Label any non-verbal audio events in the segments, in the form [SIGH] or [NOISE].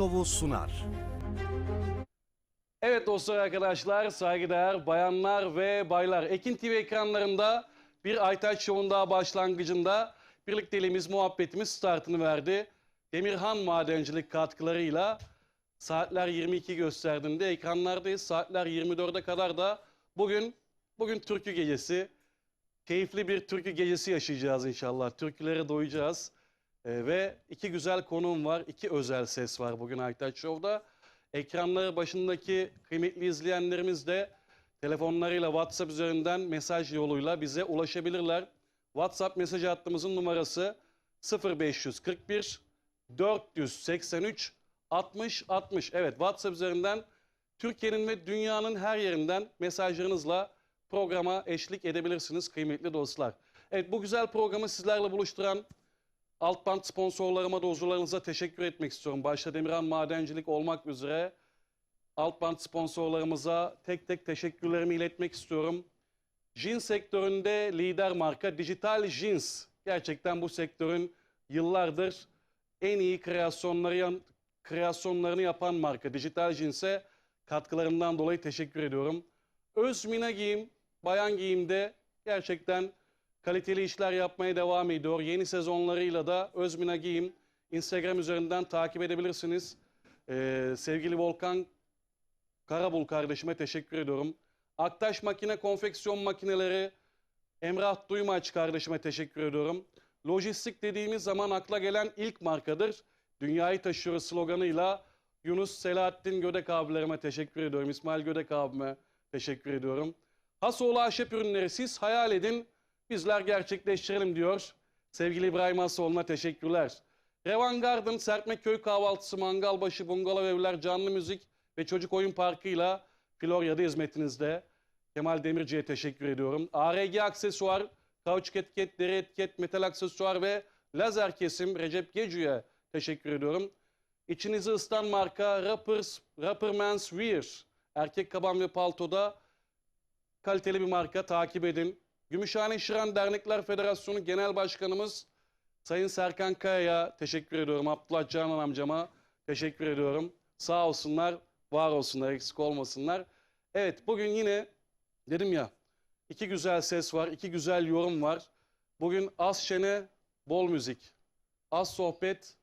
Telekovu sunar. Evet dostlar arkadaşlar, saygıdeğer bayanlar ve baylar. Ekin TV ekranlarında bir Aytaç Show'un daha başlangıcında birlikteliğimiz, muhabbetimiz startını verdi. Demirhan Madencilik katkılarıyla saatler 22 gösterdiğinde ekranlardayız. Saatler 24'e kadar da bugün bugün türkü gecesi. Keyifli bir türkü gecesi yaşayacağız inşallah. Türkülere doyacağız. Ee, ve iki güzel konuğum var. iki özel ses var bugün Aytaç Show'da. Ekranları başındaki kıymetli izleyenlerimiz de telefonlarıyla WhatsApp üzerinden mesaj yoluyla bize ulaşabilirler. WhatsApp mesaj hattımızın numarası 0541 483 60 60. Evet WhatsApp üzerinden Türkiye'nin ve dünyanın her yerinden mesajlarınızla programa eşlik edebilirsiniz kıymetli dostlar. Evet bu güzel programı sizlerle buluşturan Altband sponsorlarıma da huzurlarınıza teşekkür etmek istiyorum. Başta Demirhan Madencilik olmak üzere Altband sponsorlarımıza tek tek teşekkürlerimi iletmek istiyorum. Jeans sektöründe lider marka Dijital Jeans. Gerçekten bu sektörün yıllardır en iyi kreasyonları kreasyonlarını yapan marka Dijital Jeans'e katkılarından dolayı teşekkür ediyorum. Özmina Giyim, Bayan Giyim'de gerçekten kaliteli işler yapmaya devam ediyor. Yeni sezonlarıyla da Özmina Giyim Instagram üzerinden takip edebilirsiniz. Ee, sevgili Volkan Karabul kardeşime teşekkür ediyorum. Aktaş Makine Konfeksiyon Makineleri Emrah Duymaç kardeşime teşekkür ediyorum. Lojistik dediğimiz zaman akla gelen ilk markadır. Dünyayı taşıyoruz sloganıyla Yunus Selahattin Gödek abilerime teşekkür ediyorum. İsmail Gödek abime teşekkür ediyorum. Hasoğlu Ahşap Ürünleri siz hayal edin, bizler gerçekleştirelim diyor. Sevgili İbrahim Hasoğlu'na teşekkürler. Revan Garden, Serpme Köy Kahvaltısı, Mangalbaşı, Bungalov Evler, Canlı Müzik ve Çocuk Oyun Parkı'yla Florya'da hizmetinizde. Kemal Demirci'ye teşekkür ediyorum. ARG Aksesuar, Kauçuk Etiket, Deri Etiket, Metal Aksesuar ve Lazer Kesim Recep Gecü'ye teşekkür ediyorum. İçinizi ısıtan marka Rappers, Rapperman's Wear. Erkek kaban ve paltoda kaliteli bir marka takip edin. Gümüşhane Şiran Dernekler Federasyonu Genel Başkanımız Sayın Serkan Kaya'ya teşekkür ediyorum. Abdullah Canan amcama teşekkür ediyorum. Sağ olsunlar, var olsunlar, eksik olmasınlar. Evet bugün yine dedim ya iki güzel ses var, iki güzel yorum var. Bugün az şene, bol müzik. Az sohbet,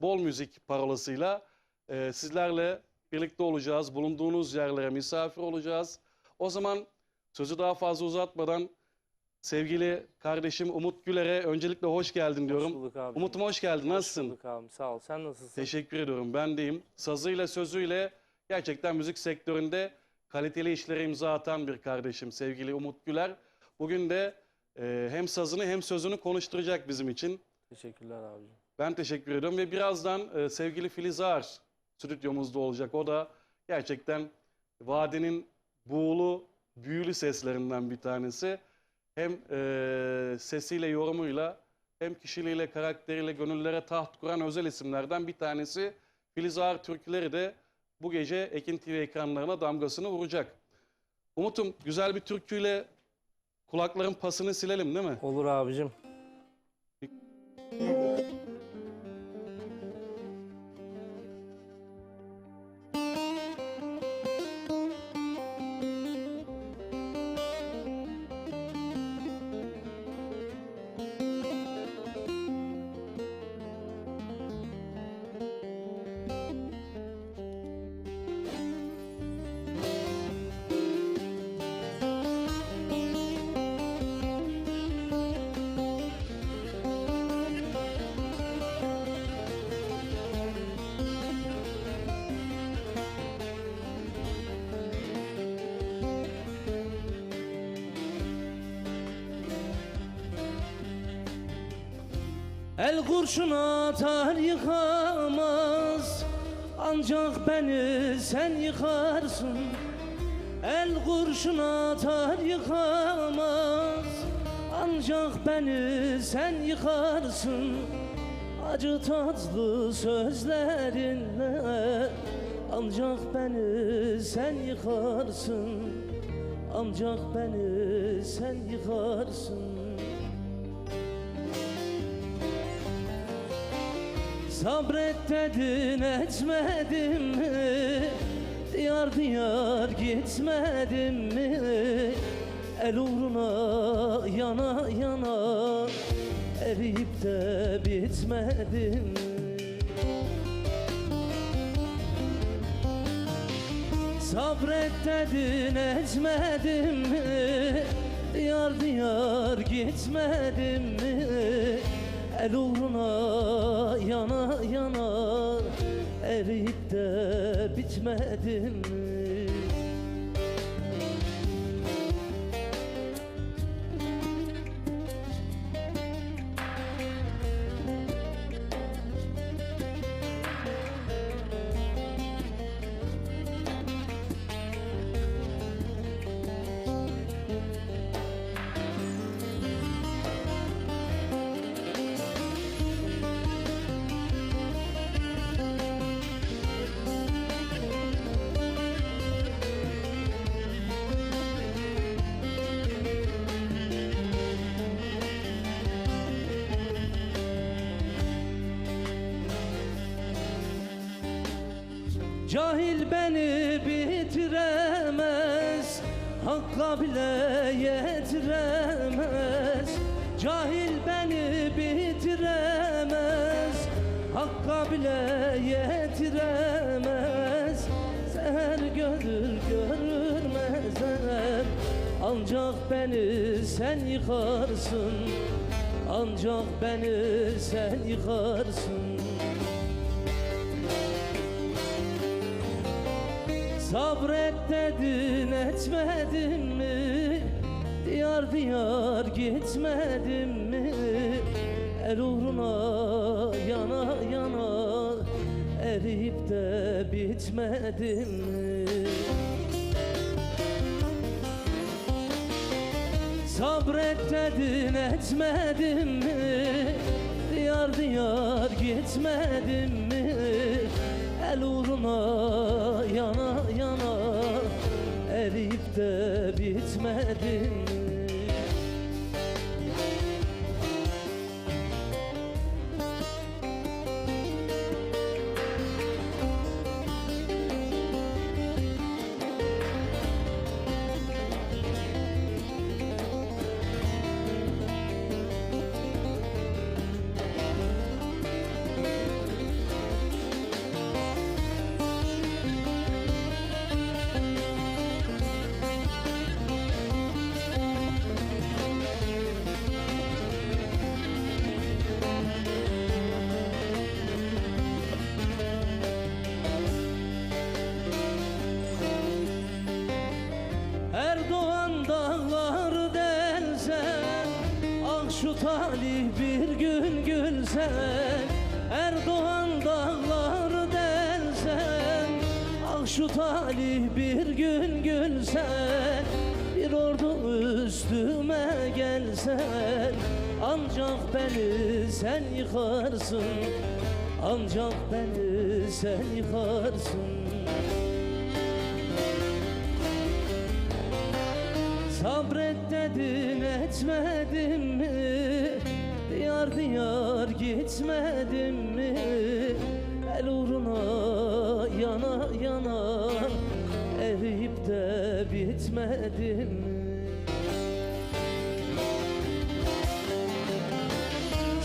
bol müzik parolasıyla e, sizlerle birlikte olacağız. Bulunduğunuz yerlere misafir olacağız. O zaman sözü daha fazla uzatmadan sevgili kardeşim Umut Güler'e öncelikle hoş geldin diyorum. Hoş bulduk abi. Umut'um hoş geldin. Nasılsın? Hoş bulduk abi. Sağ ol. Sen nasılsın? Teşekkür ediyorum. Ben deyim. Sazıyla sözüyle gerçekten müzik sektöründe kaliteli işlere imza atan bir kardeşim sevgili Umut Güler. Bugün de e, hem sazını hem sözünü konuşturacak bizim için. Teşekkürler abicim. Ben teşekkür ediyorum ve birazdan e, sevgili Filiz Ağar stüdyomuzda olacak. O da gerçekten vadenin buğulu, büyülü seslerinden bir tanesi. Hem e, sesiyle, yorumuyla hem kişiliğiyle, karakteriyle gönüllere taht kuran özel isimlerden bir tanesi. Filiz Ağar türküleri de bu gece Ekin TV ekranlarına damgasını vuracak. Umut'um güzel bir türküyle kulakların pasını silelim değil mi? Olur abicim. El kurşun atar yıkamaz Ancak beni sen yıkarsın. El kurşun atar yıkamaz Ancak beni sen yıkarsın. Acı tatlı sözlerinle Ancak beni sen yıkarsın. Ancak beni sen yıkarsın Sabret dedin etmedim mi? Diyar diyar gitmedim mi? El uğruna yana yana Eriyip de bitmedim mi? Sabret etmedim mi? Diyar diyar gitmedim mi? El uğruna yana yana Eriyip de bitmedim mi? Cahil beni bitiremez Hakka bile yetiremez. Cahil beni bitiremez Hakka bile yetiremez. Seher görür görmezler Ancak beni sen yıkarsın. Ancak beni sen yıkarsın Sabret dedin etmedin mi? Diyar diyar gitmedim mi? El uğruna yana yana Eriyip de bitmedim mi? Sabret dedin etmedim mi? Diyar diyar gitmedim mi? El uğruna yana yana. Eriyip de bitmedim üstüme gelsen Ancak beni sen yıkarsın Ancak beni sen yıkarsın Sabret dedin etmedim mi? Diyar diyar gitmedim mi? El uğruna yana yana Eriyip de bitmedim mi?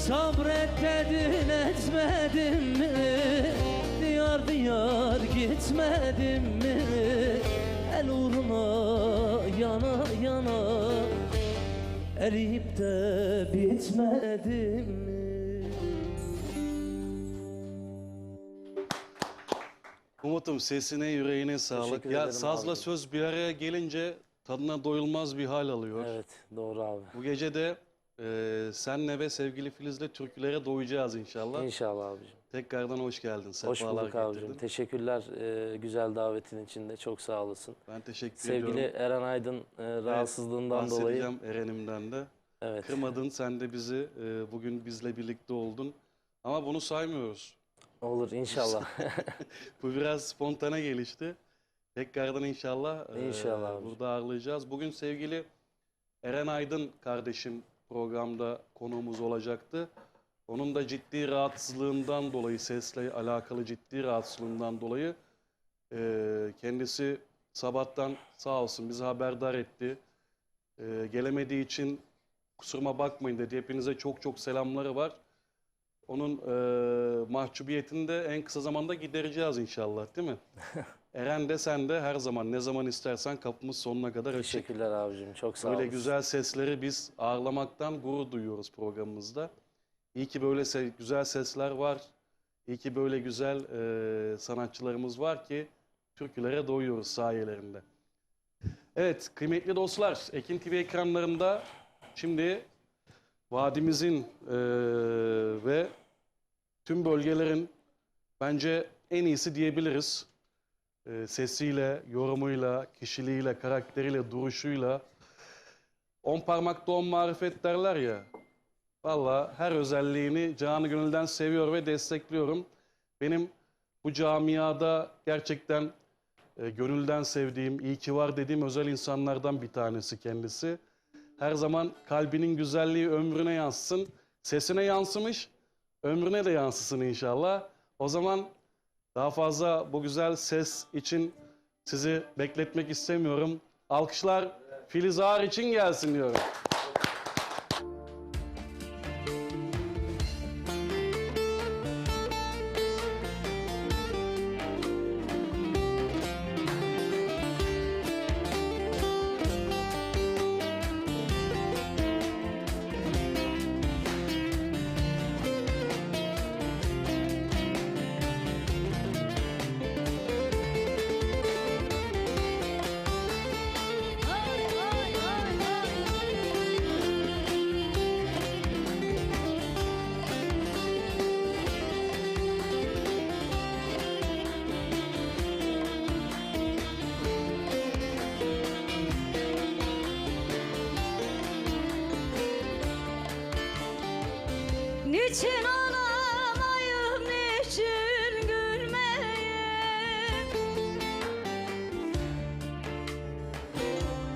Sabret dedin etmedim mi? Diyar diyar gitmedim mi? El uğruna yana yana Eriyip de bitmedim mi? Umut'um sesine yüreğine sağlık. Teşekkür Ya ederim sazla abi. söz bir araya gelince tadına doyulmaz bir hal alıyor. Evet doğru abi. Bu gece de e, senle ve sevgili Filiz'le türkülere doyacağız inşallah. İnşallah abicim. Tekrardan hoş geldin. Hoş Sefalar bulduk abicim. getirdin. Teşekkürler e, güzel davetin için de çok sağ olasın. Ben teşekkür Sevgili ediyorum. Eren Aydın e, rahatsızlığından dolayı Bahsedeceğim Eren'imden de. evet Kırmadın sen de bizi. e, bugün bizle birlikte oldun. Ama bunu saymıyoruz. olur inşallah. [LAUGHS] Bu biraz spontane gelişti. Tekrardan inşallah, e, İnşallah abi. burada ağırlayacağız. Bugün sevgili Eren Aydın kardeşim programda konuğumuz olacaktı. Onun da ciddi rahatsızlığından dolayı, sesle alakalı ciddi rahatsızlığından dolayı eee, kendisi sabahtan sağ olsun bizi haberdar etti. Eee, gelemediği için kusuruma bakmayın dedi. Hepinize çok çok selamları var. Onun eee mahcubiyetini de en kısa zamanda gidereceğiz inşallah değil mi? [LAUGHS] Eren de sen de her zaman ne zaman istersen kapımız sonuna kadar açık. Teşekkürler abicim. Çok sağ Böyle olasın. güzel sesleri biz ağırlamaktan gurur duyuyoruz programımızda. İyi ki böyle se- güzel sesler var. İyi ki böyle güzel eee, sanatçılarımız var ki türkülere doyuyoruz sayelerinde. Evet kıymetli dostlar Ekin TV ekranlarında şimdi vadimizin eee, ve tüm bölgelerin bence en iyisi diyebiliriz. Eee, sesiyle, yorumuyla, kişiliğiyle, karakteriyle, duruşuyla on parmakta on marifet derler ya. Valla her özelliğini canı gönülden seviyor ve destekliyorum. Benim bu camiada gerçekten e, gönülden sevdiğim, iyi ki var dediğim özel insanlardan bir tanesi kendisi. Her zaman kalbinin güzelliği ömrüne yansısın. Sesine yansımış, ömrüne de yansısın inşallah. O zaman daha fazla bu güzel ses için sizi bekletmek istemiyorum. Alkışlar Filiz Ağar için gelsin diyorum.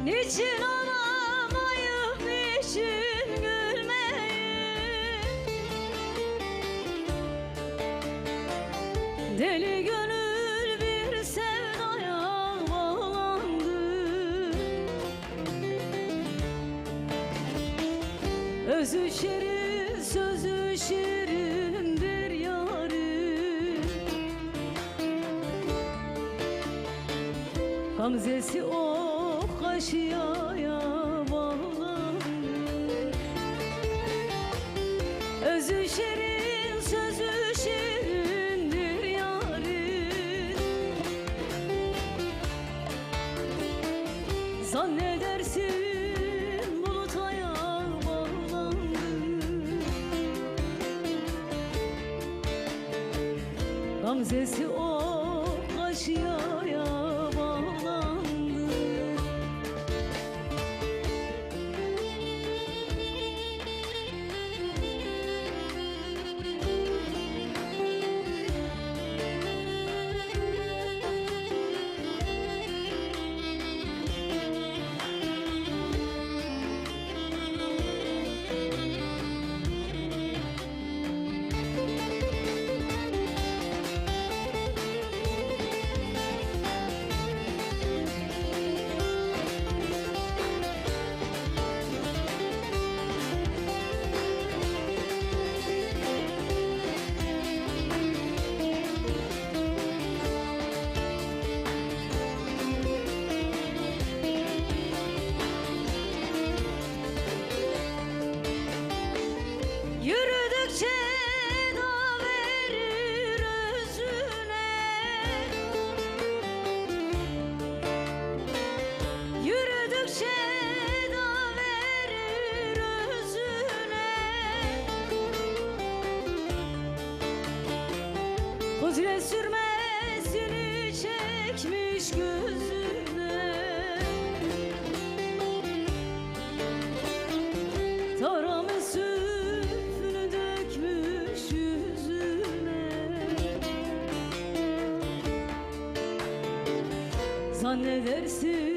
Niçin ağlamayım, niçin gülmeyim? Deli gönül bir sevdaya bağlandı Özü şirin, sözü şirindir yarim Gamzesi o Zannedersin buluta yar bağlandı. Gamzesi o Zannedersin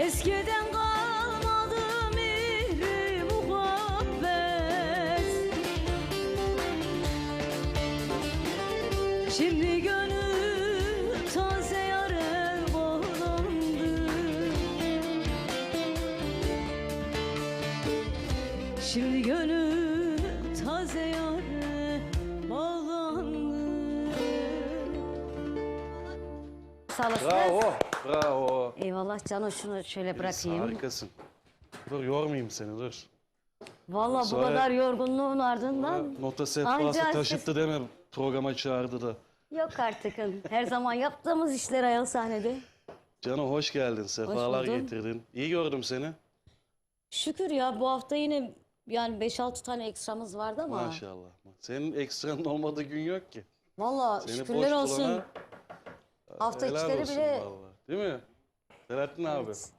Eskiden kalmadı mihri muhabbet Şimdi gönül taze yâre bağlandı Şimdi gönül taze yâre bağlandı Sağ olasın. Bravo, bravo. Eyvallah Cano şunu şöyle bırakayım. Harikasın. Dur yormayayım seni dur. Vallahi bu Sonra- kadar yorgunluğun ardından Nota sehpası Anca taşıttı deme programa çağırdı da. yok artık. Her zaman yaptığımız işler ayol sahnede. Cano hoş geldin, sefalar buldum. getirdin. İyi gördüm seni. Şükür ya bu hafta yine yani 5-6 tane ekstramız vardı ama. Maşallah. Senin ekstranın olmadığı gün yok ki. Vallahi Seni şükürler boş olsun. bulana Hafta helal içleri olsun bile vallahi. Değil mi? Selahattin abi. Evet.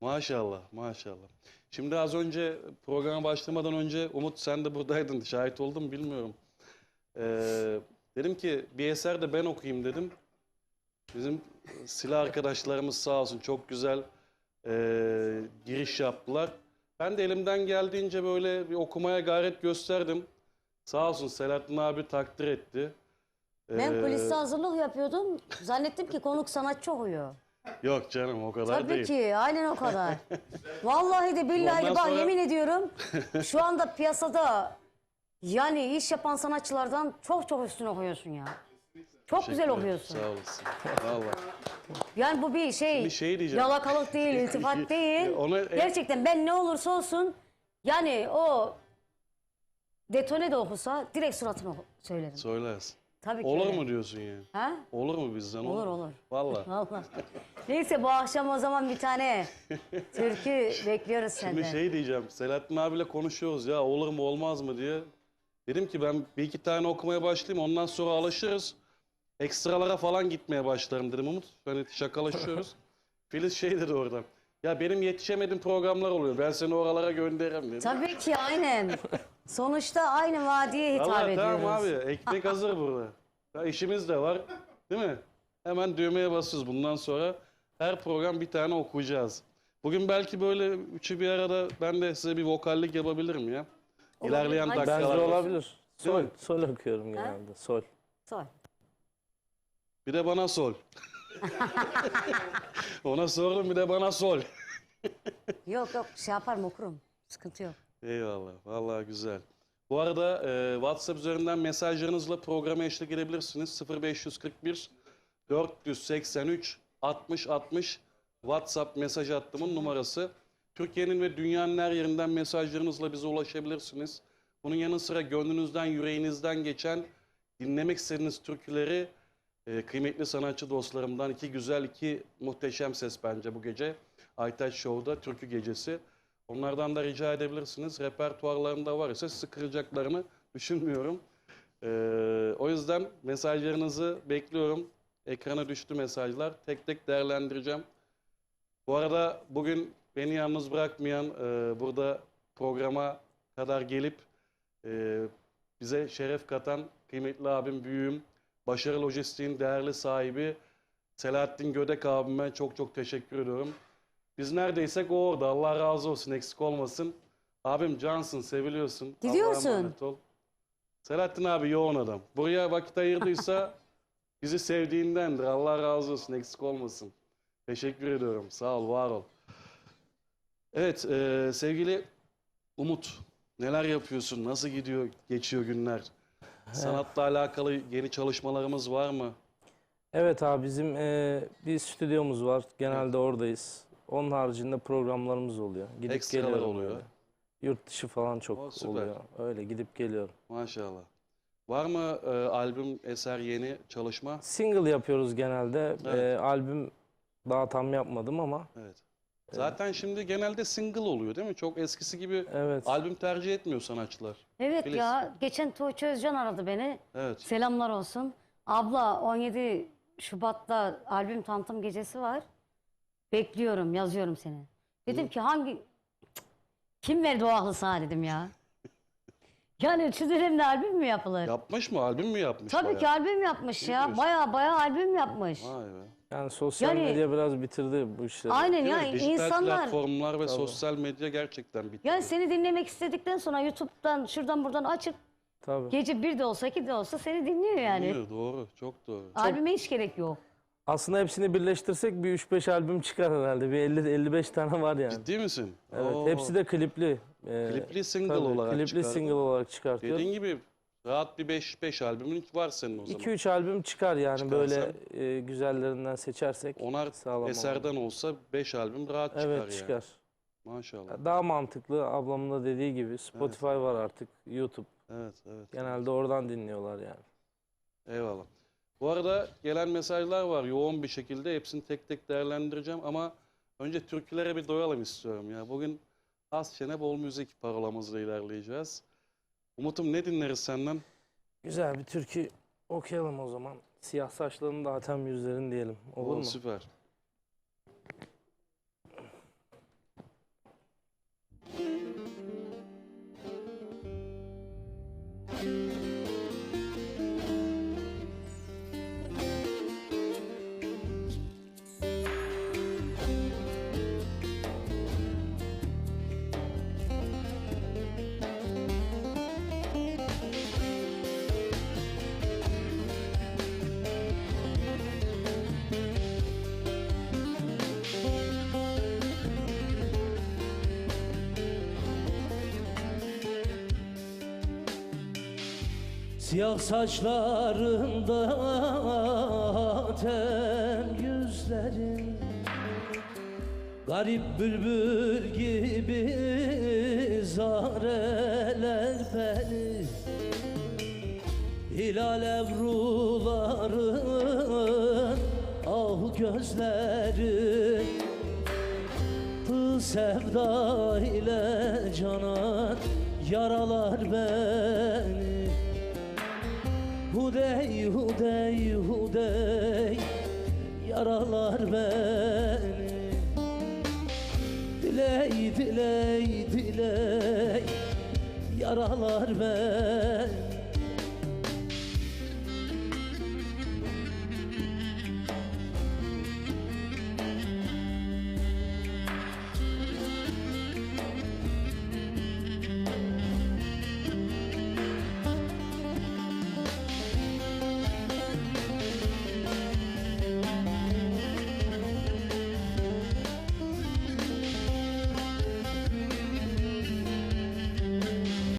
Maşallah, maşallah. Şimdi az önce programa başlamadan önce Umut sen de buradaydın. Şahit oldun mu bilmiyorum. Ee, dedim ki bir eser de ben okuyayım dedim. Bizim silah arkadaşlarımız sağ olsun çok güzel ee, giriş yaptılar. Ben de elimden geldiğince böyle bir okumaya gayret gösterdim. Sağ olsun Selahattin abi takdir etti. ben Ee, kuliste hazırlık yapıyordum. Zannettim ki konuk sanatçı okuyor. Yok canım o kadar Tabii değil. ki aynen o kadar. [LAUGHS] Vallahi de billahi de Ondan bak sonra- yemin ediyorum [LAUGHS] şu anda piyasada yani iş yapan sanatçılardan çok çok üstüne okuyorsun ya. Çok güzel Teşekkür ederim, okuyorsun. Sağ olasın. Vallahi. Yani bu bir şey, Bir şey diyeceğim. yalakalık değil, [LAUGHS] iltifat değil. Ona- Gerçekten ben ne olursa olsun yani o detone de okusa direkt suratına söylerim. Söylersin. Tabii ki Olur öyle. mu diyorsun yani? Ha? Olur mu bizden? Olur olur. Vallahi. [LAUGHS] Vallahi. Neyse bu akşam o zaman bir tane [LAUGHS] türkü bekliyoruz Şimdi senden. şey diyeceğim. Selahattin abiyle konuşuyoruz ya olur mu olmaz mı diye. Dedim ki ben bir iki tane okumaya başlayayım ondan sonra alışırız. Ekstralara falan gitmeye başlarım dedim Umut. Hani şakalaşıyoruz. [LAUGHS] Filiz şey dedi oradan. Ya benim yetişemediğim programlar oluyor. Ben seni oralara gönderirim dedi. Tabii ki aynen. Sonuçta aynı vadiye hitap Vallahi ediyoruz. tamam abi. Ekmek hazır burada. Ya işimiz de var. Değil mi? Hemen düğmeye basıyoruz. Bundan sonra her program bir tane okuyacağız. Bugün belki böyle üçü bir arada ben de size bir vokallik yapabilirim ya. İlerleyen Hadi. Bence dakikalarda. olabilir. Değil Sol, mi? sol okuyorum genelde. Sol. Sor. Bir de bana sol. [LAUGHS] Ona sordum bir de bana sol. Yok yok şey yaparım okurum. Sıkıntı yok. Eyvallah. Vallahi güzel. Bu arada e, WhatsApp üzerinden mesajlarınızla programa eşlik edebilirsiniz. 0541 483 60 60 WhatsApp mesaj hattımın numarası. Türkiye'nin ve dünyanın her yerinden mesajlarınızla bize ulaşabilirsiniz. Bunun yanı sıra gönlünüzden, yüreğinizden geçen, dinlemek istediğiniz türküleri e, kıymetli sanatçı dostlarımdan iki güzel, iki muhteşem ses bence bu gece. Aytaç Show'da Türkü Gecesi. Onlardan da rica edebilirsiniz. Repertuarlarında var ise sizi kıracaklarını düşünmüyorum. Ee, o yüzden mesajlarınızı bekliyorum. Ekrana düştü mesajlar. Tek tek değerlendireceğim. Bu arada bugün beni yalnız bırakmayan, e, burada programa kadar gelip e, bize şeref katan kıymetli abim, büyüğüm, Başarı Lojistik'in değerli sahibi Selahattin Gödek abime çok çok teşekkür ediyorum. Biz neredeysek o orada. Allah razı olsun, eksik olmasın. Abim cansın, seviliyorsun. Allah'a Gidiyorsun. emanet ol. Selahattin abi yoğun adam. Buraya vakit ayırdıysa [LAUGHS] bizi sevdiğindendir. Allah razı olsun, eksik olmasın. Teşekkür ediyorum. Sağ ol, var ol. Evet, e, sevgili Umut, neler yapıyorsun? Nasıl gidiyor, geçiyor günler? Sanatla alakalı yeni çalışmalarımız var mı? Evet abi bizim e, bir stüdyomuz var. Genelde oradayız. Onun haricinde programlarımız oluyor. Gidip Ekstralar geliyorum oluyor. öyle. Yurt dışı falan çok O, süper. oluyor. Öyle gidip geliyorum. Maşallah. Var mı e, albüm, eser, yeni çalışma? Single yapıyoruz genelde. Evet. E, albüm daha tam yapmadım ama Evet. Zaten şimdi genelde single oluyor değil mi? Çok eskisi gibi evet. albüm tercih etmiyor sanatçılar. Evet Filiz. ya geçen Tuğçe Özcan aradı beni. Evet. Selamlar olsun. Abla 17 Şubat'ta albüm tanıtım gecesi var. Bekliyorum, yazıyorum seni. Dedim ki hangi... Cık, Kim verdi o aklı sana dedim ya. Yani dönemde albüm mü yapılır? Yapmış mı? Albüm mü yapmış? Tabii bayağı? ki albüm yapmış ya. diyorsun? Baya baya albüm yapmış. Vay be. Yani sosyal Yani- medya biraz bitirdi bu işleri. Aynen Değil ya? Dijital insanlar... platformlar ve Tabii. sosyal medya gerçekten bitti. Yani seni dinlemek istedikten sonra YouTube'dan şuradan buradan açıp Tabii. gece bir de olsa iki de olsa seni dinliyor yani. Dinliyor, Doğru, çok doğru. Albüme hiç gerek yok. Aslında hepsini birleştirsek bir 3-5 albüm çıkar herhalde. Bir 50-55 tane var yani. Ciddi misin? Evet, Oo. hepsi de klipli. Ee, Klipli single tabii, olarak Klipli çıkardı. single olarak çıkartıyor. Dediğin gibi rahat bir 5 5 albümün var senin o zaman. 2-3 albüm çıkar yani Çıkarsa- böyle e, güzellerinden seçersek. Onar sağlam olur. eserden olsa 5 albüm rahat çıkar Evet yani. çıkar. Maşallah. Daha mantıklı ablamın da dediği gibi Spotify var artık, YouTube. Evet, evet. Genelde oradan dinliyorlar yani. Eyvallah. Bu arada gelen mesajlar var yoğun bir şekilde. Hepsini tek tek değerlendireceğim ama önce türkülere bir doyalım istiyorum ya. Bugün az çene bol müzik parolamızla ilerleyeceğiz. Umut'um ne dinleriz senden? Güzel bir türkü okuyalım o zaman. Siyah saçların da atem yüzlerin diyelim. Olur Oo, mu? Süper. Siyah saçlarında ten yüzlerin Garip bülbül gibi zareler beni Hilal evruların ah gözleri Bu sevda ile canan yaralar beni Hudey hudey hudey yaralar beni. Diley diley diley yaralar beni